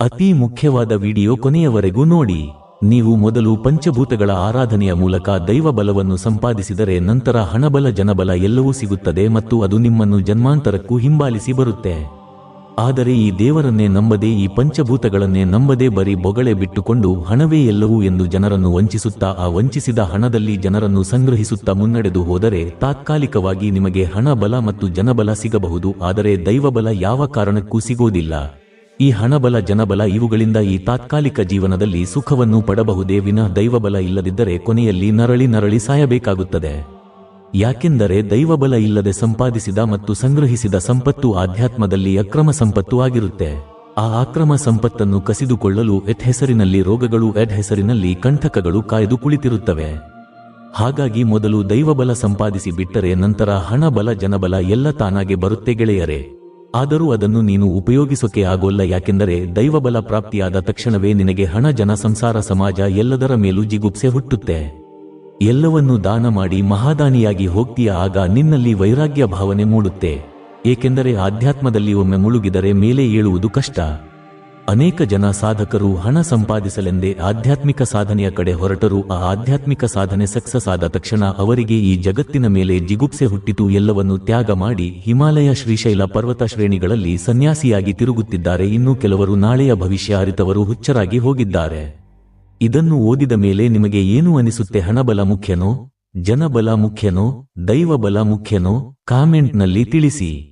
ಅತಿ ಮುಖ್ಯವಾದ ವಿಡಿಯೋ ಕೊನೆಯವರೆಗೂ ನೋಡಿ. ನೀವು ಮೊದಲು ಪಂಚಭೂತಗಳ ಆರಾಧನೆಯ ಮೂಲಕ ದೈವ ಬಲವನ್ನು ಸಂಪಾದಿಸಿದರೆ ನಂತರ ಹಣಬಲ, ಜನಬಲ ಎಲ್ಲವೂ ಸಿಗುತ್ತದೆ ಮತ್ತು ಅದು ನಿಮ್ಮನ್ನು ಜನ್ಮಾಂತರಕ್ಕೂ ಹಿಂಬಾಲಿಸಿ ಬರುತ್ತೆ. ಆದರೆ ಈ ದೇವರನ್ನೇ ನಂಬದೆ, ಈ ಪಂಚಭೂತಗಳನ್ನೇ ನಂಬದೆ ಬರೀ ಬೊಗಳೆ ಬಿಟ್ಟುಕೊಂಡು ಹಣವೇ ಎಲ್ಲವೂ ಎಂದು ಜನರನ್ನು ವಂಚಿಸುತ್ತಾ, ಆ ವಂಚಿಸಿದ ಹಣದಲ್ಲಿ ಜನರನ್ನು ಸಂಗ್ರಹಿಸುತ್ತಾ ಮುನ್ನಡೆದು ಹೋದರೆ ತಾತ್ಕಾಲಿಕವಾಗಿ ನಿಮಗೆ ಹಣ ಬಲ ಮತ್ತು ಜನಬಲ ಸಿಗಬಹುದು, ಆದರೆ ದೈವಬಲ ಯಾವ ಕಾರಣಕ್ಕೂ ಸಿಗೋದಿಲ್ಲ. ಈ ಹಣಬಲ, ಜನಬಲ ಇವುಗಳಿಂದ ಈ ತಾತ್ಕಾಲಿಕ ಜೀವನದಲ್ಲಿ ಸುಖವನ್ನು ಪಡಬಹುದೇ ವಿನ ದೈವಬಲ ಇಲ್ಲದಿದ್ದರೆ ಕೊನೆಯಲ್ಲಿ ನರಳಿ ನರಳಿ ಸಾಯಬೇಕಾಗುತ್ತದೆ. ಯಾಕೆಂದರೆ ದೈವಬಲ ಇಲ್ಲದೆ ಸಂಪಾದಿಸಿದ ಮತ್ತು ಸಂಗ್ರಹಿಸಿದ ಸಂಪತ್ತು ಆಧ್ಯಾತ್ಮದಲ್ಲಿ ಅಕ್ರಮ ಸಂಪತ್ತು ಆಗಿರುತ್ತೆ. ಆ ಅಕ್ರಮ ಸಂಪತ್ತನ್ನು ಕಸಿದುಕೊಳ್ಳಲು ಎತ್ ಹೆಸರಿನಲ್ಲಿ ರೋಗಗಳು ಎಡ್ ಹೆಸರಿನಲ್ಲಿ ಕಂಠಕಗಳು ಕಾಯ್ದು ಕುಳಿತಿರುತ್ತವೆ. ಹಾಗಾಗಿ ಮೊದಲು ದೈವಬಲ ಸಂಪಾದಿಸಿ ಬಿಟ್ಟರೆ ನಂತರ ಹಣಬಲ, ಜನಬಲ ಎಲ್ಲ ತಾನಾಗೆ ಬರುತ್ತೆ ಗೆಳೆಯರೇ. ಆದರೂ ಅದನ್ನು ನೀನು ಉಪಯೋಗಿಸೋಕೆ ಆಗೋಲ್ಲ, ಯಾಕೆಂದರೆ ದೈವಬಲ ಪ್ರಾಪ್ತಿಯಾದ ತಕ್ಷಣವೇ ನಿನಗೆ ಹಣ, ಜನ, ಸಂಸಾರ, ಸಮಾಜ ಎಲ್ಲದರ ಮೇಲೂ ಜಿಗುಪ್ಸೆ ಹುಟ್ಟುತ್ತೆ. ಎಲ್ಲವನ್ನೂ ದಾನ ಮಾಡಿ ಮಹಾದಾನಿಯಾಗಿ ಹೋಗ್ತೀಯ, ಆಗ ನಿನ್ನಲ್ಲಿ ವೈರಾಗ್ಯ ಭಾವನೆ ಮೂಡುತ್ತೆ. ಏಕೆಂದರೆ ಆಧ್ಯಾತ್ಮದಲ್ಲಿ ಒಮ್ಮೆ ಮುಳುಗಿದರೆ ಮೇಲೆ ಏಳುವುದು ಕಷ್ಟ. ಅನೇಕ ಜನ ಸಾಧಕರು ಹಣ ಸಂಪಾದಿಸಲೆಂದೇ ಆಧ್ಯಾತ್ಮಿಕ ಸಾಧನೆಯ ಕಡೆ ಹೊರಟರು. ಆ ಆಧ್ಯಾತ್ಮಿಕ ಸಾಧನೆ ಸಕ್ಸಸ್ ಆದ ತಕ್ಷಣ ಅವರಿಗೆ ಈ ಜಗತ್ತಿನ ಮೇಲೆ ಜಿಗುಪ್ಸೆ ಹುಟ್ಟಿತು. ಎಲ್ಲವನ್ನು ತ್ಯಾಗ ಮಾಡಿ ಹಿಮಾಲಯ ಶ್ರೀಶೈಲ ಪರ್ವತ ಶ್ರೇಣಿಗಳಲ್ಲಿ ಸನ್ಯಾಸಿಯಾಗಿ ತಿರುಗುತ್ತಿದ್ದಾರೆ. ಇನ್ನು ಕೆಲವರು ನಾಳೆಯ ಭವಿಷ್ಯ ಅರಿತವರು ಹುಚ್ಚರಾಗಿ ಹೋಗಿದ್ದಾರೆ. ಇದನ್ನು ಓದಿದ ಮೇಲೆ ನಿಮಗೆ ಏನು ಅನಿಸುತ್ತೆ? ಹಣಬಲ ಮುಖ್ಯನೋ? ಜನಬಲ ಮುಖ್ಯನೋ? ದೈವಬಲ ಮುಖ್ಯನೋ? ಕಾಮೆಂಟ್ನಲ್ಲಿ ತಿಳಿಸಿ.